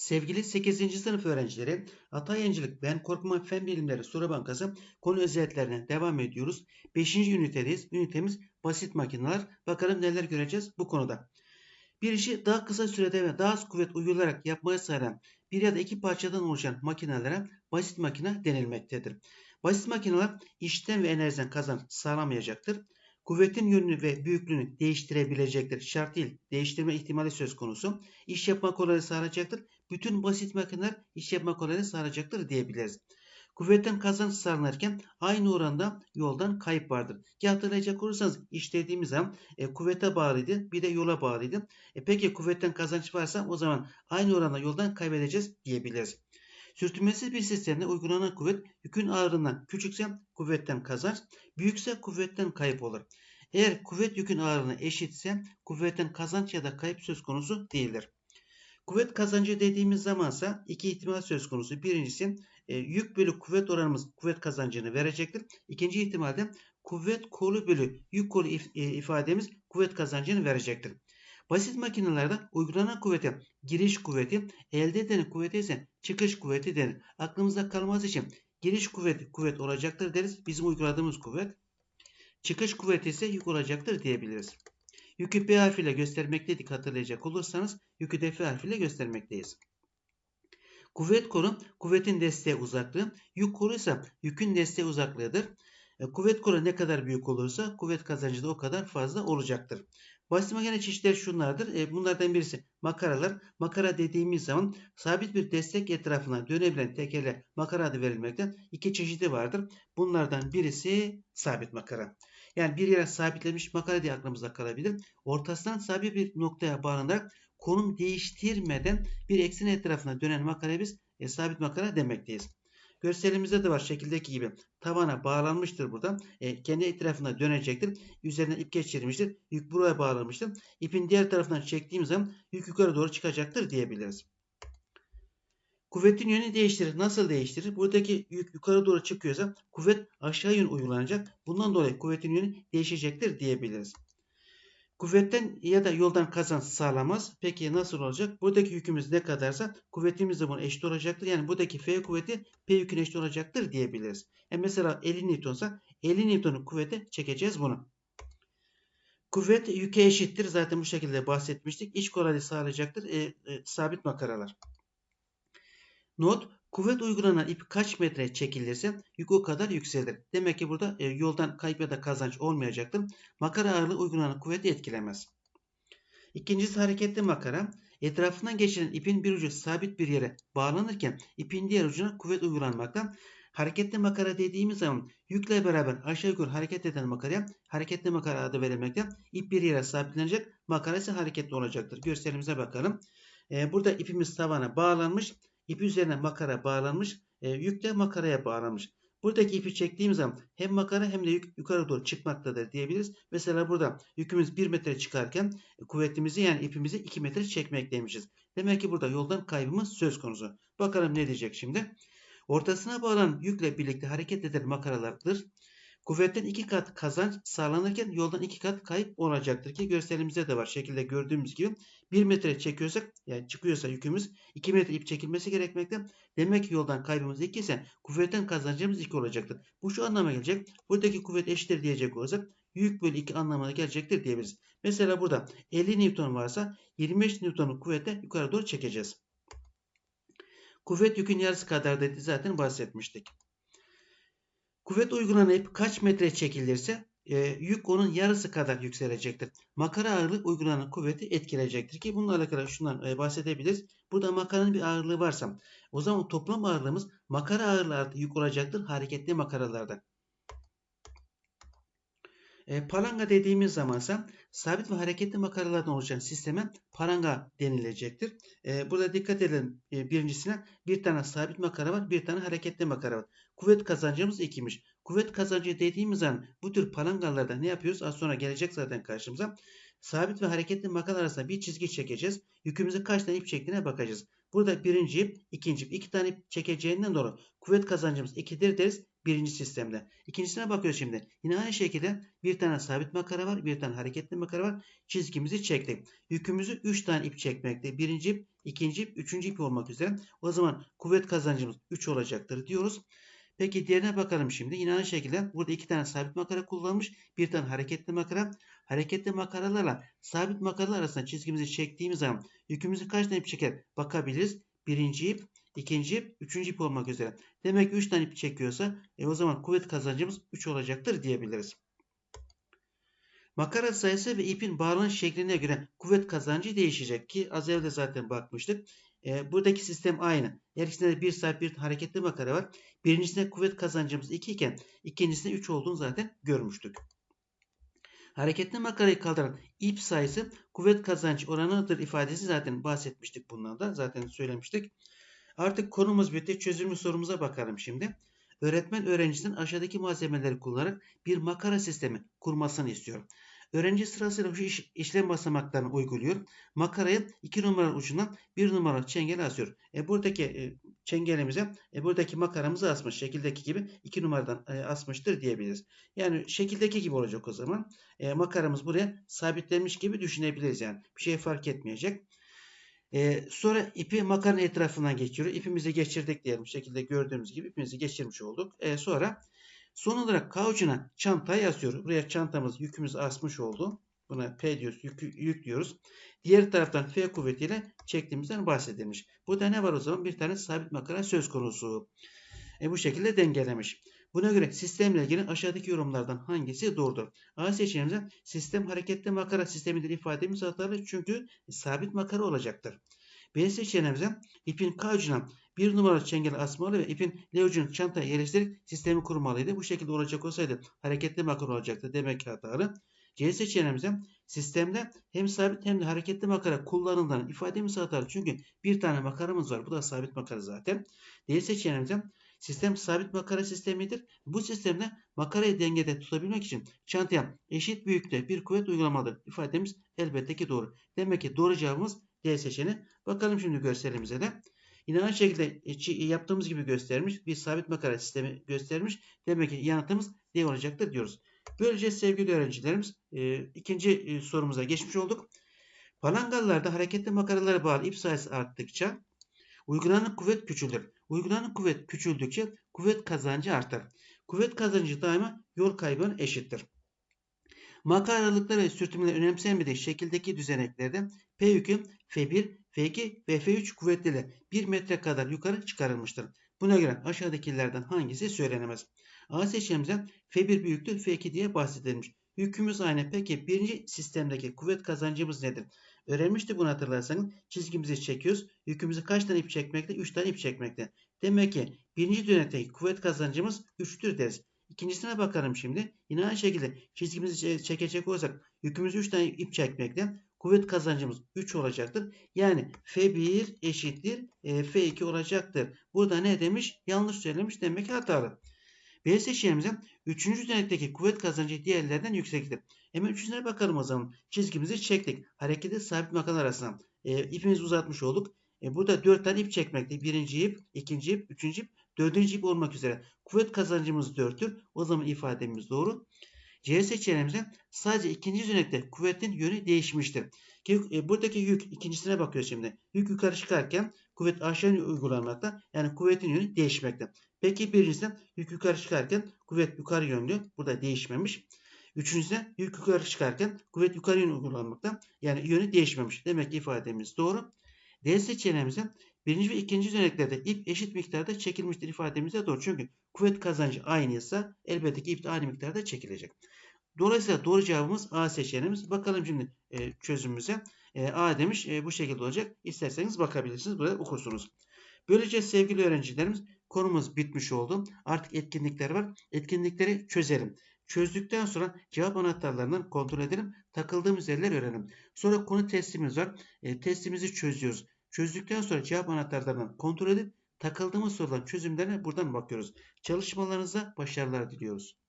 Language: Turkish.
Sevgili 8. sınıf öğrencileri, Atayancılık Ben Korkma Fen Bilimleri Soru Bankası konu özetlerine devam ediyoruz. 5. ünitedeyiz. Ünitemiz basit makineler. Bakalım neler göreceğiz bu konuda. Bir işi daha kısa sürede ve daha az kuvvet uygulayarak yapmaya sağlayan bir ya da iki parçadan oluşan makinelere basit makine denilmektedir. Basit makineler işten ve enerjiden kazanç sağlamayacaktır. Kuvvetin yönünü ve büyüklüğünü değiştirebilecektir. Şart değil, değiştirme ihtimali söz konusu. İş yapma kolaylığı sağlayacaktır. Bütün basit makineler iş yapma kolaylığı sağlayacaktır diyebiliriz. Kuvvetten kazanç sağlanırken aynı oranda yoldan kayıp vardır. Ki hatırlayacak olursanız iş dediğimiz zaman e, kuvvete bağlıydı bir de yola bağlıydı. E, peki kuvvetten kazanç varsa o zaman aynı oranda yoldan kaybedeceğiz diyebiliriz. Sürtünmesiz bir sistemde uygulanan kuvvet yükün ağırlığından küçükse kuvvetten kazanç, büyükse kuvvetten kayıp olur. Eğer kuvvet yükün ağırlığına eşitse kuvvetten kazanç ya da kayıp söz konusu değildir. Kuvvet kazancı dediğimiz zamansa iki ihtimal söz konusu. Birincisi e, yük bölü kuvvet oranımız kuvvet kazancını verecektir. İkinci ihtimalde kuvvet kolu bölü yük kolu if, e, ifademiz kuvvet kazancını verecektir. Basit makinelerde uygulanan kuvvete giriş kuvveti, elde edilen kuvveti ise çıkış kuvveti denir. Aklımızda kalması için giriş kuvveti kuvvet olacaktır deriz. Bizim uyguladığımız kuvvet. Çıkış kuvveti ise yük olacaktır diyebiliriz. Yükü P harfiyle göstermekteydik hatırlayacak olursanız yükü de F harfiyle göstermekteyiz. Kuvvet kolu kuvvetin desteği uzaklığı, yük kolu ise yükün desteği uzaklığıdır. E, kuvvet kolu ne kadar büyük olursa kuvvet kazancı da o kadar fazla olacaktır. Basit makine çeşitleri şunlardır. E, bunlardan birisi makaralar. Makara dediğimiz zaman sabit bir destek etrafına dönebilen tekerle makara adı verilmekten iki çeşidi vardır. Bunlardan birisi sabit makara. Yani bir yere sabitlenmiş makara diye aklımızda kalabilir. Ortasından sabit bir noktaya bağlanarak konum değiştirmeden bir eksen etrafına dönen makaraya biz e, sabit makara demekteyiz. Görselimizde de var şekildeki gibi. Tavana bağlanmıştır burada. E, kendi etrafında dönecektir. Üzerinden ip geçirilmiştir. Yük buraya bağlanmıştır. İpin diğer tarafından çektiğim zaman yük yukarı doğru çıkacaktır diyebiliriz. Kuvvetin yönü değiştirir. Nasıl değiştirir? Buradaki yük yukarı doğru çıkıyorsa kuvvet aşağı yön uygulanacak. Bundan dolayı kuvvetin yönü değişecektir diyebiliriz. Kuvvetten ya da yoldan kazanç sağlamaz. Peki nasıl olacak? Buradaki yükümüz ne kadarsa kuvvetimiz de buna eşit olacaktır. Yani buradaki F kuvveti P yüküne eşit olacaktır diyebiliriz. E mesela 50 Newton'sa 50 Newton'un kuvvete çekeceğiz bunu. Kuvvet yüke eşittir. Zaten bu şekilde bahsetmiştik. İç kolaylığı sağlayacaktır. E, e, sabit makaralar. Not Kuvvet uygulanan ip kaç metre çekilirse yük o kadar yükselir. Demek ki burada e, yoldan kayıp ya da kazanç olmayacaktır. Makara ağırlığı uygulanan kuvveti etkilemez. İkincisi hareketli makara. Etrafından geçiren ipin bir ucu sabit bir yere bağlanırken ipin diğer ucuna kuvvet uygulanmaktan hareketli makara dediğimiz zaman yükle beraber aşağı yukarı hareket eden makaraya hareketli makara adı verilmekte. İp bir yere sabitlenecek. Makara ise hareketli olacaktır. Gösterimize bakalım. Ee, burada ipimiz tavana bağlanmış. İp üzerine makara bağlanmış. E, yük de makaraya bağlanmış. Buradaki ipi çektiğim zaman hem makara hem de yük yukarı doğru çıkmaktadır diyebiliriz. Mesela burada yükümüz 1 metre çıkarken e, kuvvetimizi yani ipimizi 2 metre çekmekteymişiz. Demek ki burada yoldan kaybımız söz konusu. Bakalım ne diyecek şimdi. Ortasına bağlanan yükle birlikte hareket eden makaralardır. Kuvvetten iki kat kazanç sağlanırken yoldan iki kat kayıp olacaktır ki gösterimizde de var. Şekilde gördüğümüz gibi 1 metre çekiyorsak yani çıkıyorsa yükümüz 2 metre ip çekilmesi gerekmekte. Demek ki yoldan kaybımız 2 ise kuvvetten kazancımız 2 olacaktır. Bu şu anlama gelecek. Buradaki kuvvet eşittir diyecek olursak yük bölü 2 anlamına gelecektir diyebiliriz. Mesela burada 50 Newton varsa 25 Newton'un kuvvete yukarı doğru çekeceğiz. Kuvvet yükün yarısı kadar dedi zaten bahsetmiştik. Kuvvet uygulanan ip kaç metre çekilirse e, yük onun yarısı kadar yükselecektir. Makara ağırlığı uygulanan kuvveti etkileyecektir ki bununla alakalı şundan e, bahsedebiliriz. Burada makaranın bir ağırlığı varsa o zaman toplam ağırlığımız makara ağırlığı yük olacaktır hareketli makaralarda. E, palanga dediğimiz zamansa sabit ve hareketli makaralardan oluşan sisteme palanga denilecektir. E, burada dikkat edin e, birincisine bir tane sabit makara var bir tane hareketli makara var. Kuvvet kazancımız 2'miş. Kuvvet kazancı dediğimiz zaman bu tür palangalarda ne yapıyoruz? Az sonra gelecek zaten karşımıza. Sabit ve hareketli makara arasında bir çizgi çekeceğiz. Yükümüze kaç tane ip çektiğine bakacağız. Burada birinci ip, ikinci ip, iki tane ip çekeceğinden dolayı kuvvet kazancımız 2'dir deriz. birinci sistemde. İkincisine bakıyoruz şimdi. Yine aynı şekilde bir tane sabit makara var. Bir tane hareketli makara var. Çizgimizi çektik. Yükümüzü 3 tane ip çekmekte. Birinci ip, ikinci ip, üçüncü ip olmak üzere. O zaman kuvvet kazancımız 3 olacaktır diyoruz. Peki diğerine bakalım şimdi. Yine aynı şekilde burada iki tane sabit makara kullanmış. Bir tane hareketli makara. Hareketli makaralarla sabit makaralar arasında çizgimizi çektiğimiz zaman yükümüzü kaç tane ip çeker bakabiliriz. Birinci ip, ikinci ip, üçüncü ip olmak üzere. Demek ki 3 tane ip çekiyorsa e, o zaman kuvvet kazancımız 3 olacaktır diyebiliriz. Makara sayısı ve ipin bağlanış şekline göre kuvvet kazancı değişecek ki az evvel zaten bakmıştık. E, buradaki sistem aynı. Her ikisinde de bir sabit bir hareketli makara var. Birincisinde kuvvet kazancımız 2 iken ikincisinde 3 olduğunu zaten görmüştük. Hareketli makarayı kaldıran ip sayısı kuvvet kazancı oranıdır ifadesi zaten bahsetmiştik bundan da. Zaten söylemiştik. Artık konumuz bitti. Çözümlü sorumuza bakalım şimdi. Öğretmen öğrencisinin aşağıdaki malzemeleri kullanarak bir makara sistemi kurmasını istiyor. Öğrenci sırasıyla şu iş, işlem basamaklarını uyguluyor. Makarayı 2 numaralı ucundan 1 numaralı çengeli asıyor. E, buradaki e, çengelimize e, buradaki makaramızı asmış. Şekildeki gibi 2 numaradan e, asmıştır diyebiliriz. Yani şekildeki gibi olacak o zaman. E, makaramız buraya sabitlenmiş gibi düşünebiliriz yani. Bir şey fark etmeyecek. Ee, sonra ipi makaranın etrafından geçiriyor. İpimizi geçirdik diyelim. Şekilde gördüğümüz gibi ipimizi geçirmiş olduk. Ee, sonra son olarak kauçuna çantayı asıyoruz. Buraya çantamız yükümüzü asmış oldu. Buna P diyoruz, yük, yük diyoruz. Diğer taraftan F kuvvetiyle çektiğimizden bahsedilmiş. Burada ne var o zaman? Bir tane sabit makara söz konusu. E, bu şekilde dengelemiş. Buna göre sistemle ilgili aşağıdaki yorumlardan hangisi doğrudur? A seçeneğimizde sistem hareketli makara sistemidir ifademiz hatalı çünkü sabit makara olacaktır. B seçeneğimizde ipin K ucuna bir numaralı çengel asmalı ve ipin L ucunu çantaya yerleştirip sistemi kurmalıydı. Bu şekilde olacak olsaydı hareketli makara olacaktı. Demek ki hatalı. C seçeneğimizde sistemde hem sabit hem de hareketli makara kullanılan ifademiz hatalı. Çünkü bir tane makaramız var. Bu da sabit makara zaten. D seçeneğimizde Sistem sabit makara sistemidir. Bu sistemde makarayı dengede tutabilmek için çantaya eşit büyüklükte bir kuvvet uygulamalıdır. İfademiz elbette ki doğru. Demek ki doğru cevabımız D seçeneği. Bakalım şimdi görselimize de. Yine aynı şekilde yaptığımız gibi göstermiş. Bir sabit makara sistemi göstermiş. Demek ki yanıtımız D olacaktır diyoruz. Böylece sevgili öğrencilerimiz e, ikinci e, sorumuza geçmiş olduk. Palangalılarda hareketli makaralara bağlı ip sayısı arttıkça uygulanan kuvvet küçülür. Uygulanan kuvvet küçüldükçe kuvvet kazancı artar. Kuvvet kazancı daima yol kaybına eşittir. Maka aralıkları ve sürtünmeler önemsenmediği şekildeki düzeneklerde P yükü F1, F2 ve F3 kuvvetleri 1 metre kadar yukarı çıkarılmıştır. Buna göre aşağıdakilerden hangisi söylenemez? A seçeneğimizde F1 büyüktür F2 diye bahsedilmiş. Yükümüz aynı. Peki birinci sistemdeki kuvvet kazancımız nedir? Öğrenmiştik bunu hatırlarsanız. Çizgimizi çekiyoruz. Yükümüzü kaç tane ip çekmekte? 3 tane ip çekmekte. Demek ki birinci dönemdeki kuvvet kazancımız 3'tür deriz. İkincisine bakalım şimdi. Yine aynı şekilde çizgimizi çekecek olursak yükümüzü 3 tane ip çekmekte. Kuvvet kazancımız 3 olacaktır. Yani F1 eşittir e, F2 olacaktır. Burada ne demiş? Yanlış söylemiş. Demek ki hatalı. B seçeneğimizde 3. düzenekteki kuvvet kazancı diğerlerden yüksektir. Hemen üçüncüne bakalım o zaman. Çizgimizi çektik. Hareketi sabit makam arasına. E, ipimizi uzatmış olduk. E, burada 4 tane ip çekmekte. Birinci ip, ikinci ip, üçüncü ip, dördüncü ip olmak üzere. Kuvvet kazancımız 4'tür. O zaman ifademiz doğru. C seçeneğimizde sadece ikinci düzenekte kuvvetin yönü değişmiştir. E, buradaki yük ikincisine bakıyoruz şimdi. Yük yukarı çıkarken kuvvet aşağı uygulanmakta. Yani kuvvetin yönü değişmekte. Peki birincisi yük yukarı çıkarken kuvvet yukarı yönlü. Burada değişmemiş. Üçüncüsü yük yukarı çıkarken kuvvet yukarı yönlü uygulanmakta. Yani yönü değişmemiş. Demek ki ifademiz doğru. D seçeneğimizde birinci ve ikinci düzeneklerde ip eşit miktarda çekilmiştir ifademiz de doğru. Çünkü kuvvet kazancı aynıysa elbette ki ip de aynı miktarda çekilecek. Dolayısıyla doğru cevabımız A seçeneğimiz. Bakalım şimdi e, çözümümüze. E, A demiş e, bu şekilde olacak. İsterseniz bakabilirsiniz. Burada okursunuz. Böylece sevgili öğrencilerimiz konumuz bitmiş oldu. Artık etkinlikler var. Etkinlikleri çözelim. Çözdükten sonra cevap anahtarlarından kontrol edelim. Takıldığımız yerler öğrenelim. Sonra konu testimiz var. E, testimizi çözüyoruz. Çözdükten sonra cevap anahtarlarından kontrol edip takıldığımız soruların çözümlerine buradan bakıyoruz. Çalışmalarınıza başarılar diliyoruz.